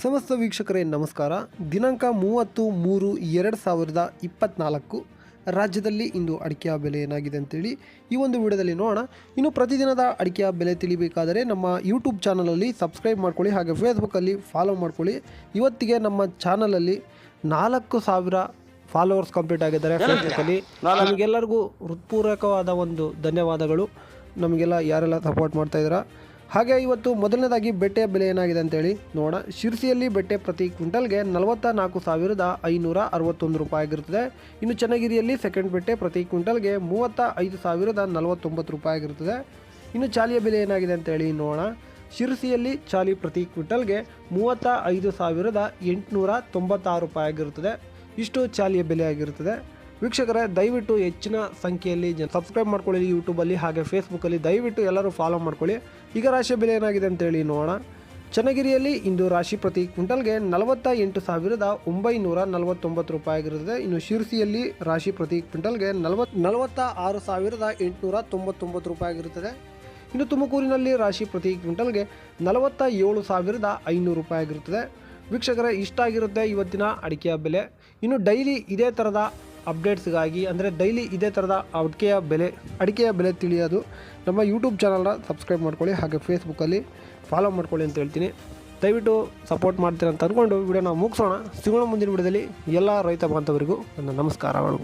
ಸಮಸ್ತ ವೀಕ್ಷಕರೇ ನಮಸ್ಕಾರ. ದಿನಾಂಕ ಮೂವತ್ತು ಮೂರು ಎರಡು ಸಾವಿರದ ಇಪ್ಪತ್ತ್ನಾಲ್ಕು ರಾಜ್ಯದಲ್ಲಿ ಇಂದು ಅಡಿಕೆಯ ಬೆಲೆ ಏನಾಗಿದೆ ಅಂತೇಳಿ ಈ ಒಂದು ವಿಡಿಯೋದಲ್ಲಿ ನೋಡೋಣ. ಇನ್ನು ಪ್ರತಿದಿನದ ಅಡಿಕೆಯ ಬೆಲೆ ತಿಳಿಬೇಕಾದರೆ ನಮ್ಮ ಯೂಟ್ಯೂಬ್ ಚಾನಲಲ್ಲಿ ಸಬ್ಸ್ಕ್ರೈಬ್ ಮಾಡ್ಕೊಳ್ಳಿ ಹಾಗೆ ಫೇಸ್ಬುಕ್ಕಲ್ಲಿ ಫಾಲೋ ಮಾಡ್ಕೊಳ್ಳಿ. ಇವತ್ತಿಗೆ ನಮ್ಮ ಚಾನಲಲ್ಲಿ ನಾಲ್ಕು ಸಾವಿರ ಫಾಲೋವರ್ಸ್ ಕಂಪ್ಲೀಟ್ ಆಗಿದ್ದಾರೆ ಫೇಸ್ಬುಕ್ಕಲ್ಲಿ. ನಮಗೆಲ್ಲರಿಗೂ ಹೃತ್ಪೂರ್ವಕವಾದ ಒಂದು ಧನ್ಯವಾದಗಳು. ನಮಗೆಲ್ಲ ಯಾರೆಲ್ಲ ಸಪೋರ್ಟ್ ಮಾಡ್ತಾ ಇದ್ದೀರಾ? ಹಾಗೆ ಇವತ್ತು ಮೊದಲನೇದಾಗಿ ಬೆಟ್ಟೆ ಬೆಲೆ ಏನಾಗಿದೆ ಅಂತೇಳಿ ನೋಡೋಣ. ಶಿರ್ಸಿಯಲ್ಲಿ ಬೆಟ್ಟೆ ಪ್ರತಿ ಕ್ವಿಂಟಲ್ಗೆ ನಲವತ್ತ ನಾಲ್ಕು ಸಾವಿರದ ಐನೂರ ಅರವತ್ತೊಂದು ರೂಪಾಯಿ ಆಗಿರುತ್ತದೆ. ಇನ್ನು ಚನ್ನಗಿರಿಯಲ್ಲಿ ಸೆಕೆಂಡ್ ಬೆಟ್ಟೆ ಪ್ರತಿ ಕ್ವಿಂಟಲ್ಗೆ ಮೂವತ್ತ ಐದು ಸಾವಿರದ ನಲವತ್ತೊಂಬತ್ತು ರೂಪಾಯಿ ಆಗಿರುತ್ತದೆ. ಇನ್ನು ಚಾಲಿಯ ಬೆಲೆ ಏನಾಗಿದೆ ಅಂತೇಳಿ ನೋಡೋಣ. ಶಿರಸಿಯಲ್ಲಿ ಚಾಲಿ ಪ್ರತಿ ಕ್ವಿಂಟಲ್ಗೆ ಮೂವತ್ತ ಐದು ಸಾವಿರದ ಎಂಟುನೂರ ತೊಂಬತ್ತಾರು ರೂಪಾಯಿ ಆಗಿರುತ್ತದೆ. ಇಷ್ಟು ಚಾಲಿಯ ಬೆಲೆ ಆಗಿರುತ್ತದೆ. ವೀಕ್ಷಕರೇ, ದಯವಿಟ್ಟು ಹೆಚ್ಚಿನ ಸಂಖ್ಯೆಯಲ್ಲಿ ಸಬ್ಸ್ಕ್ರೈಬ್ ಮಾಡ್ಕೊಳ್ಳಿ ಯೂಟ್ಯೂಬಲ್ಲಿ ಹಾಗೆ ಫೇಸ್ಬುಕ್ಕಲ್ಲಿ ದಯವಿಟ್ಟು ಎಲ್ಲರೂ ಫಾಲೋ ಮಾಡ್ಕೊಳ್ಳಿ. ಈಗ ರಾಶಿ ಬೆಲೆ ಏನಾಗಿದೆ ಅಂತೇಳಿ ನೋಡೋಣ. ಚನ್ನಗಿರಿಯಲ್ಲಿ ಇಂದು ರಾಶಿ ಪ್ರತಿ ಕ್ವಿಂಟಲ್ಗೆ ನಲವತ್ತ ಎಂಟು ಸಾವಿರದ ಒಂಬೈನೂರ ನಲವತ್ತೊಂಬತ್ತು ರೂಪಾಯಿ ಆಗಿರುತ್ತದೆ. ಇನ್ನು ಶಿರಸಿಯಲ್ಲಿ ರಾಶಿ ಪ್ರತಿ ಕ್ವಿಂಟಲ್ಗೆ ನಲವತ್ ನಲವತ್ತ ಆರು ಸಾವಿರದ ಎಂಟುನೂರ ತೊಂಬತ್ತೊಂಬತ್ತು ರೂಪಾಯಿ ಆಗಿರುತ್ತದೆ. ಇನ್ನು ತುಮಕೂರಿನಲ್ಲಿ ರಾಶಿ ಪ್ರತಿ ಕ್ವಿಂಟಲ್ಗೆ ನಲವತ್ತ ಏಳು ಸಾವಿರದ ಐನೂರು ರೂಪಾಯಿ ಆಗಿರುತ್ತದೆ. ವೀಕ್ಷಕರೇ, ಇಷ್ಟ ಆಗಿರುತ್ತೆ ಇವತ್ತಿನ ಅಡಿಕೆಯ ಬೆಲೆ. ಇನ್ನು ಡೈಲಿ ಇದೇ ಥರದ ಅಪ್ಡೇಟ್ಸ್ಗಾಗಿ ಅಂದರೆ ಡೈಲಿ ಇದೇ ಥರದ ಅಡಿಕೆಯ ಬೆಲೆ ಅಡಿಕೆಯ ಬೆಲೆ ತಿಳಿಯೋದು ನಮ್ಮ ಯೂಟ್ಯೂಬ್ ಚಾನಲ್ನ ಸಬ್ಸ್ಕ್ರೈಬ್ ಮಾಡ್ಕೊಳ್ಳಿ ಹಾಗೆ ಫೇಸ್ಬುಕ್ಕಲ್ಲಿ ಫಾಲೋ ಮಾಡ್ಕೊಳ್ಳಿ ಅಂತ ಹೇಳ್ತೀನಿ. ದಯವಿಟ್ಟು ಸಪೋರ್ಟ್ ಮಾಡ್ತೀರ ಅಂತ ಅಂದ್ಕೊಂಡು ವಿಡಿಯೋನ ಮುಗಿಸೋಣ. ಸಿಗೋಣ ಮುಂದಿನ ವಿಡಿಯೋದಲ್ಲಿ ಎಲ್ಲ ರೈತ ಬಾಂಧವರಿಗೂ ನನ್ನ ನಮಸ್ಕಾರಗಳು.